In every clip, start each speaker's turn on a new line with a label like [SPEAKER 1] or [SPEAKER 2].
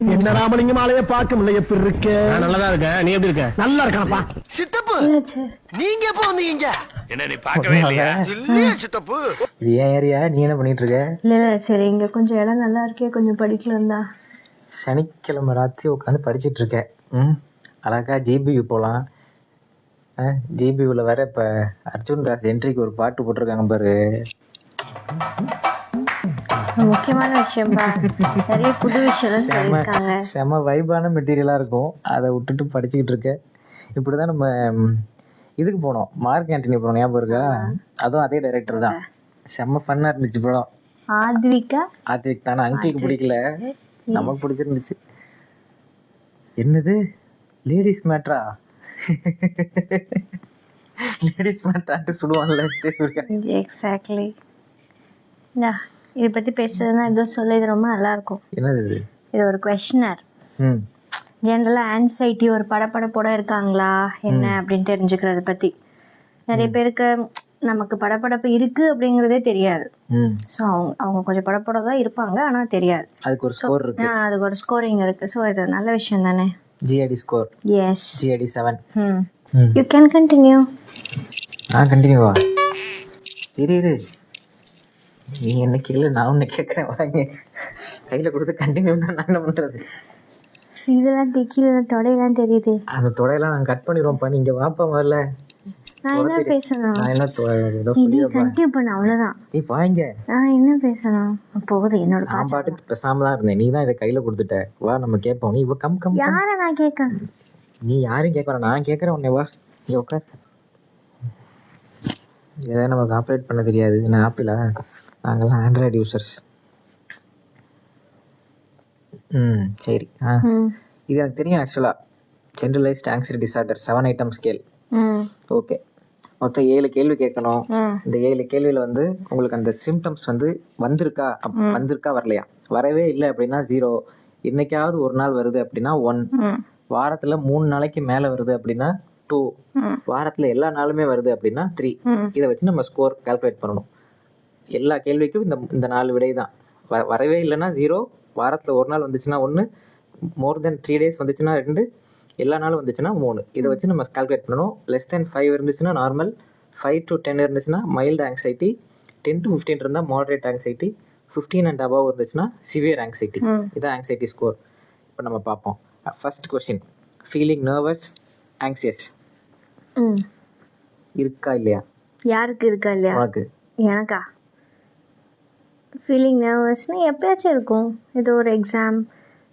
[SPEAKER 1] என்ன ராமலிங்கம் ஆலைய பார்க்க முடியல? எப்படி இருக்க?
[SPEAKER 2] நான் நல்லதா இருக்கேன். நீ எப்படி இருக்க?
[SPEAKER 1] நல்லா இருக்கானப்பா
[SPEAKER 3] சித்தப்பு நீங்க எப்ப வந்தீங்க?
[SPEAKER 4] என்ன நீ பார்க்கவே இல்லையா?
[SPEAKER 3] இல்லையே சித்தப்பு.
[SPEAKER 5] இது ஏன் ஏரியா நீ என்ன பண்ணிட்டு இருக்க?
[SPEAKER 6] இல்ல இல்ல சரி இங்க கொஞ்சம் இடம் நல்லா இருக்கே கொஞ்சம் படிக்கலாம் தான்
[SPEAKER 5] சனிக்கிழமை ராத்திரி உட்காந்து படிச்சிட்டு இருக்கேன் ம்? அழகா ஜிபியு போகலாம் ஜிபியூவில் வேற இப்போ அர்ஜுன் தாஸ் என்ட்ரிக்கு ஒரு பாட்டு போட்டிருக்காங்க பாரு.
[SPEAKER 6] முக்கியமான விஷயம்பா நிறைய புது விஷயம்
[SPEAKER 5] செம
[SPEAKER 6] சொல்லியிருக்காங்க.
[SPEAKER 5] செம வைபான மெட்டீரியலாக இருக்கும். அதை விட்டுட்டு படிச்சுக்கிட்டு இருக்கேன் இப்படி தான் நம்ம இதுக்கு போனோம். மார்க் ஆண்டனி போனோம். ஞாபகம் இருக்கா? அதுவும் அதே டைரக்டர் தான். செம்ம ஃபன்னாக இருந்துச்சு படம்.
[SPEAKER 6] ஆத்விகா?
[SPEAKER 5] ஆத்விக் தானே? அங்கிளுக்கு பிடிக்கல. நமக்கு பிடிச்சிருந்துச்சு. என்னது? லேடிஸ் மேட்ரா லேடிஸ் மேட்ரான்ட்டு சுடுவாங்கல்ல சூர்யா.
[SPEAKER 6] எக்ஸாக்ட்லி இதை பத்தி பேசுறதுன்னா ஏதோ சொல்ல இது ரொம்ப நல்லா இருக்கும்
[SPEAKER 5] என்னது இது?
[SPEAKER 6] இது ஒரு கொஷினர்
[SPEAKER 5] ம்.
[SPEAKER 6] ஜென்ரலாக ஆன்சைட்டி ஒரு படபடப்போட இருக்காங்களா? என்ன அப்படின்னு தெரிஞ்சுக்கிறத பற்றி நிறைய பேருக்கு நமக்கு படபடப்பு இருக்கு அப்படிங்கிறதே தெரியாது.
[SPEAKER 5] ம்.
[SPEAKER 6] ஸோ அவங்க அவங்க கொஞ்சம் படப்பட தான் இருப்பாங்க ஆனால் தெரியாது.
[SPEAKER 5] அதுக்கு ஒரு ஸ்கோர் இருக்கு.
[SPEAKER 6] அதுக்கு ஒரு ஸ்கோரிங் இருக்கு. ஸோ இது நல்ல விஷயம் தானே?
[SPEAKER 5] GAD score
[SPEAKER 6] yes
[SPEAKER 5] GAD seven
[SPEAKER 6] you can continue
[SPEAKER 5] ஆ கண்டினியூவா இரு. நீ என்ன கேளு நான் உன்னை கேட்குறேன் வாங்க. கையில் கொடுத்து கண்டினியூனா நான் என்ன பண்ணுறது
[SPEAKER 6] இதெல்லாம் திக்கில தொடையெல்லாம் தெரியுது.
[SPEAKER 5] அந்த தொடையெல்லாம் நான் கட் பண்ணிடுவோம்ப்பா நீங்க வாப்பா முதல்ல.
[SPEAKER 6] நான் என்ன பேசணும்?
[SPEAKER 5] நான் என்ன
[SPEAKER 6] கண்டினியூ பண்ண அவ்வளோதான்
[SPEAKER 5] நீ வாங்க.
[SPEAKER 6] நான் என்ன பேசணும்? போகுது என்னோட
[SPEAKER 5] நான் பாட்டுக்கு பேசாம தான் இருந்தேன். நீ தான் இதை கையில கொடுத்துட்ட. வா நம்ம கேட்போம். நீ இவ கம் கம்.
[SPEAKER 6] யாரை நான் கேட்க
[SPEAKER 5] நீ யாரையும் கேட்க வேணாம். நான் கேட்குறேன் உன்னை வா. இங்க உட்கார். இதை நமக்கு ஆப்ரேட் பண்ண தெரியாது. நான் ஆப்பிளா? நாங்கெல்லாம் ஆண்ட்ராய்டு யூசர்ஸ் ம் சரி. ஆ. இது எனக்கு தெரியும் ஆக்சுவலாக generalized anxiety disorder seven item scale okay மொத்தம் ஏழு கேள்வி கேட்கணும். இந்த ஏழு கேள்வியில் வந்து உங்களுக்கு அந்த சிம்டம்ஸ் வந்து வந்திருக்கா? வந்திருக்கா வரலையா? வரவே இல்லை அப்படின்னா ஜீரோ என்னைக்காவது ஒரு நாள் வருது அப்படின்னா ஒன் வாரத்தில் மூணு நாளைக்கு மேலே வருது அப்படின்னா டூ வாரத்தில் எல்லா நாளுமே வருது அப்படின்னா த்ரீ இதை வச்சு நம்ம ஸ்கோர் கால்குலேட் பண்ணணும். எல்லா கேள்விக்கும் இந்த இந்த நாலு விடை தான் வ வரவே இல்லைன்னா ஜீரோ வாரத்தில் ஒரு நாள் வந்துச்சுன்னா ஒன்று மோர் தென் த்ரீ டேஸ் வந்துச்சுன்னா ரெண்டு எல்லா நாளும் வந்துச்சுன்னா மூணு. இதை வச்சு நம்ம கால்குலேட் பண்ணணும். லெஸ் தென் ஃபைவ் இருந்துச்சுன்னா நார்மல் ஃபைவ் டு டென் இருந்துச்சுன்னா mild anxiety ten to fifteen இருந்தால் moderate anxiety fifteen and above இருந்துச்சுன்னா சிவியர் ஆங்ஸைட்டி. இதான் ஆங்ஸைட்டி ஸ்கோர் இப்போ நம்ம பார்ப்போம். First question feeling nervous anxious இருக்கா இல்லையா?
[SPEAKER 6] யாருக்கு இருக்கா இல்லையா?
[SPEAKER 5] உனக்கு.
[SPEAKER 6] எனக்கா? ஃபீலிங் நர்வஸ்னு எப்பயாச்சும் இருக்கும். ஏதோ ஒரு எக்ஸாம்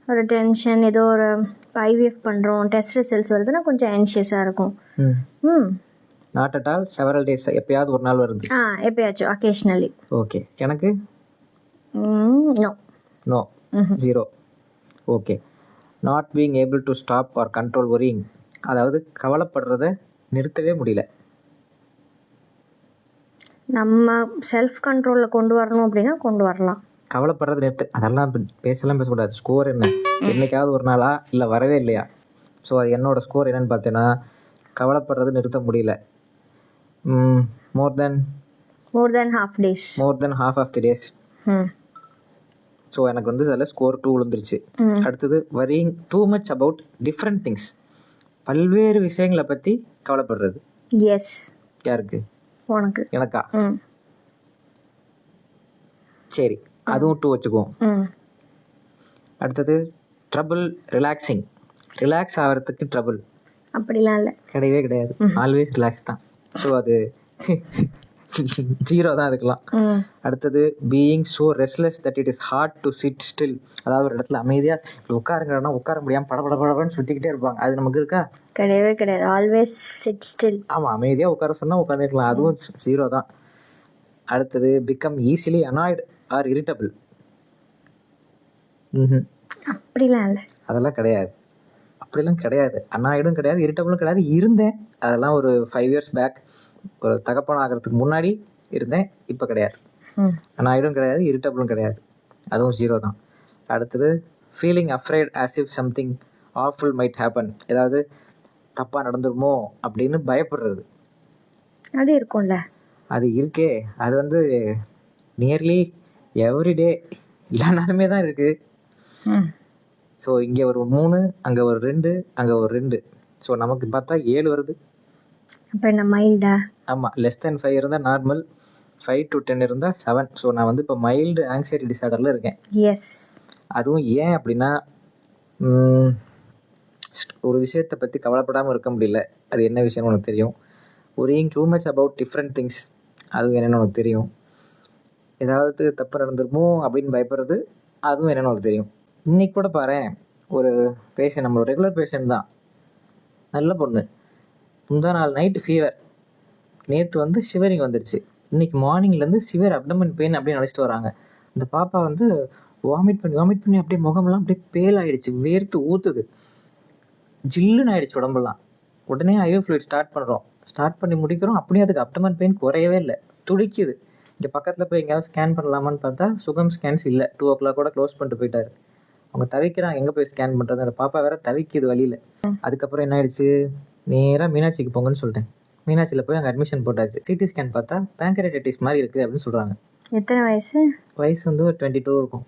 [SPEAKER 6] ஒரு டென்ஷன் ஏதோ ஒரு ஐவிஎஃப் பண்ணுறோம் டெஸ்ட் ரிசல்ட்ஸ் வருதுன்னா கொஞ்சம் ஆன்ஷியஸாக இருக்கும்.
[SPEAKER 5] ம்.
[SPEAKER 6] ம்.
[SPEAKER 5] Not at all several days எப்பயாவது ஒரு நாள் வருது.
[SPEAKER 6] ஆ எப்பயாச்சும் அக்கேஷ்னலி
[SPEAKER 5] ஓகே எனக்கு?
[SPEAKER 6] No
[SPEAKER 5] no zero okay not being able to stop or control worrying. அதாவது கவலைப்படுறத நிறுத்தவே முடியல.
[SPEAKER 6] நம்ம செல்ஃப் கண்ட்ரோலில் கொண்டு வரணும் அப்படின்னா கொண்டு வரலாம்.
[SPEAKER 5] கவலைப்படுறத நிறுத்த அதெல்லாம் பேசலாம் பேசக்கூடாது. ஸ்கோர் என்ன? என்னைக்காவது ஒரு நாளா இல்லை வரவே இல்லையா? ஸோ அது என்னோட ஸ்கோர் என்னன்னு பார்த்தேன்னா கவலைப்படுறது நிறுத்த முடியல. More than
[SPEAKER 6] more than half days
[SPEAKER 5] more than half of the days so எனக்கு வந்து அதில் ஸ்கோர் டூ விழுந்துருச்சு. அடுத்தது worrying too much about different things பல்வேறு விஷயங்களை பற்றி கவலைப்படுறது.
[SPEAKER 6] எஸ்
[SPEAKER 5] யாருக்கு?
[SPEAKER 6] உனக்கு.
[SPEAKER 5] எனக்கா? சரி அதுவும் டூ வச்சுக்குவோம். அடுத்தது ட்ரபிள் ரிலாக்ஸிங் ரிலாக்ஸ் ஆகிறதுக்கு ட்ரபிள்
[SPEAKER 6] அப்படிலாம் இல்லை.
[SPEAKER 5] கிடையவே கிடையாது. ஆல்வேஸ் ரிலாக்ஸ் தான். ஸோ அது ஜீரோ தான் அதுக்கெல்லாம். அடுத்தது being so restless that it is hard to sit still அதாவது ஒரு இடத்துல அமைதியாக உட்காருங்கன்னா உட்கார முடியாமல் பட பட படபடன்னு சுற்றிக்கிட்டே இருப்பாங்க. அது நமக்கு இருக்கா?
[SPEAKER 6] கிடையவே கிடையாது. ஆல்வேஸ் சிட் ஸ்டில்
[SPEAKER 5] ஆமாம் அமைதியாக உட்கார சொன்னால் உட்காந்துருக்கலாம் அதுவும் ஜீரோ தான். அடுத்தது become easily annoyed or irritable
[SPEAKER 6] அப்படிலாம் இல்லை.
[SPEAKER 5] அதெல்லாம் கிடையாது. அப்படிலாம் கிடையாது. அன்னாயிடும் கிடையாது இரிட்டபிளும் கிடையாது. இருந்தேன். அதெல்லாம் ஒரு ஃபைவ் இயர்ஸ் பேக் ஒரு தகப்பன் ஆகிறதுக்கு முன்னாடி இருந்தேன் இப்போ கிடையாது.
[SPEAKER 6] ம்.
[SPEAKER 5] அன்னாயிடும் கிடையாது இரிட்டபிளும் கிடையாது. அதுவும் ஜீரோ தான். அடுத்தது feeling afraid as if something awful might happen ஏதாவது தப்பாக நடந்துருமோ அப்படின்னு பயப்படுறது.
[SPEAKER 6] அது இருக்கும்ல.
[SPEAKER 5] அது இருக்கே. அது வந்து நியர்லி எவ்ரிடே எல்லா நாளுமே தான் இருக்குது ஸோ இங்கே ஒரு மூணு அங்கே ஒரு ரெண்டு அங்கே ஒரு ரெண்டு. ஸோ நமக்கு பார்த்தா ஏழு வருது.
[SPEAKER 6] அப்போ என்ன மைல்டா
[SPEAKER 5] ஆமாம் லெஸ் தென் ஃபைவ் இருந்தால் நார்மல் ஃபைவ் டு டென் இருந்தால் செவன் ஸோ நான் வந்து இப்போ மைல்டு ஆங்ஸைட்டி டிசார்டரில் இருக்கேன்.
[SPEAKER 6] எஸ்
[SPEAKER 5] அதுவும் ஏன் அப்படின்னா ஒரு விஷயத்தை பற்றி கவலைப்படாமல் இருக்க முடியல. அது என்ன விஷயம்னு உனக்கு தெரியும். Worrying too much about different things அதுவும் என்னென்னு உனக்கு தெரியும். ஏதாவது தப்பு நடந்துருமோ அப்படின்னு பயப்படுறது அதுவும் என்னென்னு உனக்கு தெரியும். இன்னைக்கு கூட பாரேன் ஒரு பேஷண்ட் நம்மளோட ரெகுலர் பேஷண்ட் தான். நல்ல பொண்ணு. முந்தா நாள் நைட்டு ஃபீவர் நேற்று வந்து ஷிவரிங் வந்துருச்சு. இன்னைக்கு மார்னிங்லேருந்து சிவர் அப்டமன் பெயின் அப்படியே நினச்சிட்டு வராங்க. இந்த பாப்பா வந்து வாமிட் பண்ணி வாமிட் பண்ணி அப்படியே முகமெல்லாம் அப்படியே பேல் ஆயிடுச்சு வேர்த்து ஊற்றுது ஜில்லுன்னு ஆயிடுச்சு உடம்பெல்லாம். உடனே ஐயோ ஃப்ளூயிட் ஸ்டார்ட் பண்ணுறோம் ஸ்டார்ட் பண்ணி முடிக்கிறோம். அப்படியே அதுக்கு அப்டமன் பெயின் குறையவே இல்லை. துடிக்குது. இங்கே பக்கத்தில் போய் எங்கேயாவது ஸ்கேன் பண்ணலாமான்னு பார்த்தா சுகம் ஸ்கேன்ஸ் இல்லை. டூ ஓ கிளாக் கூட க்ளோஸ் பண்ணிட்டு போயிட்டாரு. அவங்க தவிக்கிறாங்க எங்கே போய் ஸ்கேன் பண்ணுறது அந்த பாப்பா வேற தவிக்குது வழியில். அதுக்கப்புறம் என்ன ஆயிடுச்சு நேராக மீனாட்சிக்கு போங்கன்னு சொல்லிட்டேன். மீனாட்சியில் போய் அங்கே அட்மிஷன் போட்டாச்சு. சிடி ஸ்கேன் பார்த்தா பேங்கரைட்டிஸ் மாதிரி இருக்குது அப்படின்னு சொல்கிறாங்க
[SPEAKER 6] எத்தனை வயசு?
[SPEAKER 5] வயசு வந்து ஒரு டுவெண்ட்டி டூ இருக்கும்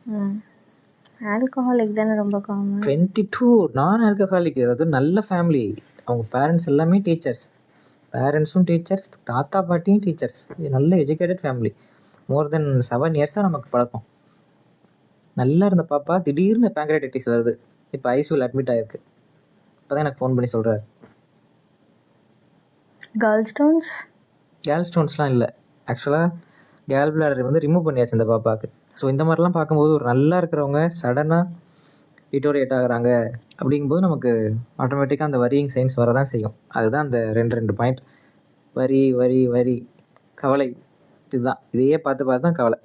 [SPEAKER 6] ஆல்கஹாலிக் தானே ரொம்ப common
[SPEAKER 5] twenty two non alcoholic அதாவது நல்ல ஃபேமிலி அவங்க பேரண்ட்ஸ் எல்லாமே டீச்சர்ஸ் பேரண்ட்ஸும் டீச்சர்ஸ் தாத்தா பாட்டியும் டீச்சர்ஸ் நல்ல educated family more than seven இயர்ஸாக நமக்கு பழக்கம். நல்லா இருந்த பாப்பா திடீர்னு பேங்க்ரைட்டிஸ் வருது. இப்போ ஐசியூவில் அட்மிட் ஆயிருக்கு. இப்போ தான் எனக்கு ஃபோன் பண்ணி சொல்கிறாரு
[SPEAKER 6] கேர்ள் ஸ்டோன்ஸ்
[SPEAKER 5] கேல் ஸ்டோன்ஸ்லாம் இல்லை. ஆக்சுவலாக கேல் பிளாடர் வந்து ரிமூவ் பண்ணியாச்சு இந்த பாப்பாவுக்கு ஸோ இந்த மாதிரிலாம் பார்க்கும்போது ஒரு நல்லா இருக்கிறவங்க சடனாக டிட்டோரியேட் ஆகுறாங்க அப்படிங்கும்போது நமக்கு ஆட்டோமேட்டிக்காக அந்த வரியிங் சைன்ஸ் வரதான் செய்யும். அதுதான் அந்த ரெண்டு ரெண்டு பாயிண்ட் வரி வரி வரி கவலை. இதுதான். இதையே பார்த்து பார்த்து தான் கவலை.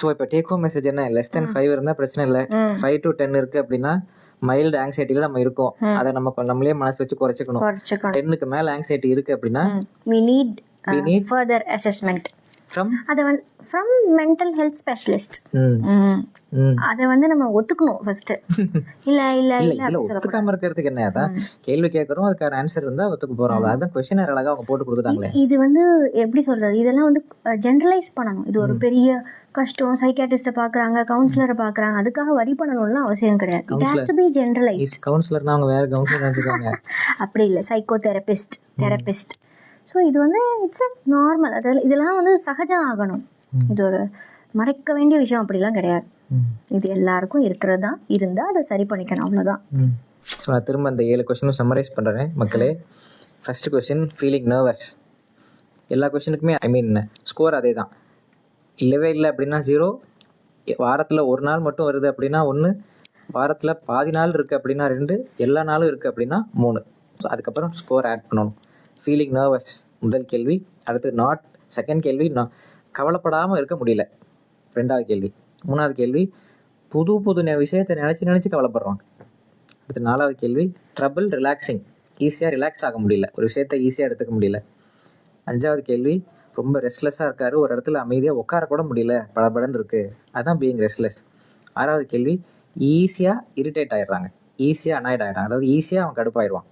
[SPEAKER 5] ஸோ இப்போ டேக் ஹோம் மெசேஜ் என்ன? லெஸ் தென் ஃபைவ் இருந்தால் பிரச்சனை இல்லை. ஃபைவ் டு டென் இருக்குது அப்படின்னா மைல்டு ஆங்ஸைட்டியில் நம்ம இருக்கோம். அதை நம்ம நம்மளே மனசு வச்சு குறைச்சிக்கணும். டென்னுக்கு மேலே ஆங்ஸைட்டி இருக்குது அப்படின்னா
[SPEAKER 6] we need
[SPEAKER 5] We need-
[SPEAKER 6] further assessment
[SPEAKER 5] from
[SPEAKER 6] அதை வந்து ஃப்ரம் மென்டல் ஹெல்த் ஸ்பெஷலிஸ்ட் அதை வந்து நம்ம ஒத்துக்கணும் ஃபர்ஸ்ட் இல்ல இல்ல
[SPEAKER 5] இல்ல ஒத்துக்காம இருக்கிறதுக்கு என்ன அதான் கேள்வி கேட்கறோம் அதுக்கான ஆன்சர் இருந்தா ஒத்துக்க போறோம். அதான் கொஸ்டினர் அழகா அவங்க போட்டு கொடுத்துட்டாங்களே.
[SPEAKER 6] இது வந்து எப்படி சொல்றது? இதெல்லாம் வந்து ஜென்ரலைஸ் பண்ணணும். இது ஒரு பெரிய கஷ்டம். சைக்காட்டிஸ்ட பாக்குறாங்க கவுன்சிலரை பாக்குறாங்க. அதுக்காக வரி பண்ணணும்லாம் அவசியம் கிடையாது. It has to be generalise
[SPEAKER 5] கவுன்சிலர்னா அவங்க வேற கவுன்சிலர்
[SPEAKER 6] அப்படி இல்லை. சைக்கோ தெரபிஸ்ட் தெரபிஸ்ட் ஸோ இது வந்து இட்ஸ் அ நார்மல் அதில் இதெல்லாம் வந்து சகஜம் ஆகணும். இது ஒரு மறைக்க வேண்டிய விஷயம். அப்படிலாம் கிடையாது. இது எல்லாருக்கும் இருக்கிறது தான் இருந்தால் அதை சரி பண்ணிக்கணும். அவ்வளோதான்
[SPEAKER 5] ஸோ நான் திரும்ப அந்த ஏழு கொஸ்டினும் சம்மரைஸ் பண்ணுறேன் மக்களே. ஃபர்ஸ்ட் கொஸ்டின் ஃபீலிங் நர்வஸ் எல்லா கொஸ்டினுக்குமே ஐ மீன் ஸ்கோர் அதே தான் இல்லவே இல்லை அப்படின்னா ஜீரோ வாரத்தில் ஒரு நாள் மட்டும் வருது அப்படின்னா ஒன்று வாரத்தில் பாதி நாள் இருக்குது அப்படின்னா ரெண்டு. எல்லா நாளும் இருக்குது அப்படின்னா மூணு. ஸோ அதுக்கப்புறம் ஸ்கோர் ஆட் பண்ணணும். ஃபீலிங் நர்வஸ் முதல் கேள்வி. அடுத்து நாட் செகண்ட் கேள்வி நான் கவலைப்படாமல் இருக்க முடியல. ரெண்டாவது கேள்வி. மூணாவது கேள்வி புது புது விஷயத்தை நினச்சி நினச்சி கவலைப்படுறாங்க அடுத்து நாலாவது கேள்வி ட்ரபிள் ரிலாக்ஸிங் ஈஸியாக ரிலாக்ஸ் ஆக முடியல. ஒரு விஷயத்தை ஈஸியாக எடுத்துக்க முடியல. அஞ்சாவது கேள்வி ரொம்ப ரெஸ்ட்லெஸ்ஸாக இருக்காரு. ஒரு இடத்துல அமைதியாக உட்கார கூட முடியல. படபடன்னு இருக்குது அதுதான் பீயிங் ரெஸ்ட்லெஸ் ஆறாவது கேள்வி ஈஸியாக இரிட்டேட் ஆயிடுறாங்க. ஈஸியாக அனாய்ட் ஆகிடுறாங்க அதாவது ஈஸியாக அவன் கடுப்பாயிடுவான்.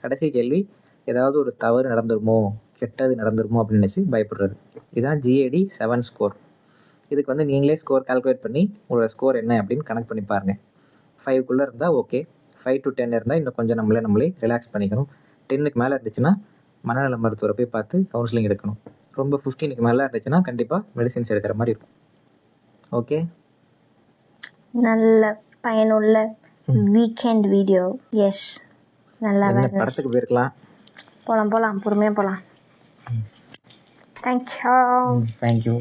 [SPEAKER 5] கடைசி கேள்வி ஏதாவது ஒரு தவறு நடந்துருமோ கெட்டது நடந்துருமோ அப்படின்னு நினச்சி பயப்படுறது. இதுதான் ஜிஏடி செவன் ஸ்கோர் இதுக்கு வந்து நீங்களே ஸ்கோர் கால்குலேட் பண்ணி உங்களோட ஸ்கோர் என்ன அப்படின்னு கனெக்ட் பண்ணி பாருங்கள் ஃபைவ்க்குள்ளே இருந்தால் ஓகே ஃபைவ் டு டென் இருந்தால் இன்னும் கொஞ்சம் நம்மளே நம்மளே ரிலாக்ஸ் பண்ணிக்கணும். டென்னுக்கு மேலே இருந்துச்சுன்னா மனநல மருத்துவரை போய் பார்த்து கவுன்சிலிங் எடுக்கணும். ரொம்ப ஃபிஃப்டீனுக்கு மேலே இருந்துச்சுன்னா கண்டிப்பாக மெடிசின்ஸ் எடுக்கிற மாதிரி இருக்கும். ஓகே
[SPEAKER 6] நல்ல பயனுள்ள வீக்கெண்ட் வீடியோ எஸ் நல்லா
[SPEAKER 5] படத்துக்கு போயிருக்கலாம்.
[SPEAKER 6] போகலாம் போகலாம் பொறுமையாக போகலாம் தேங்க்யூ
[SPEAKER 5] தேங்க்யூ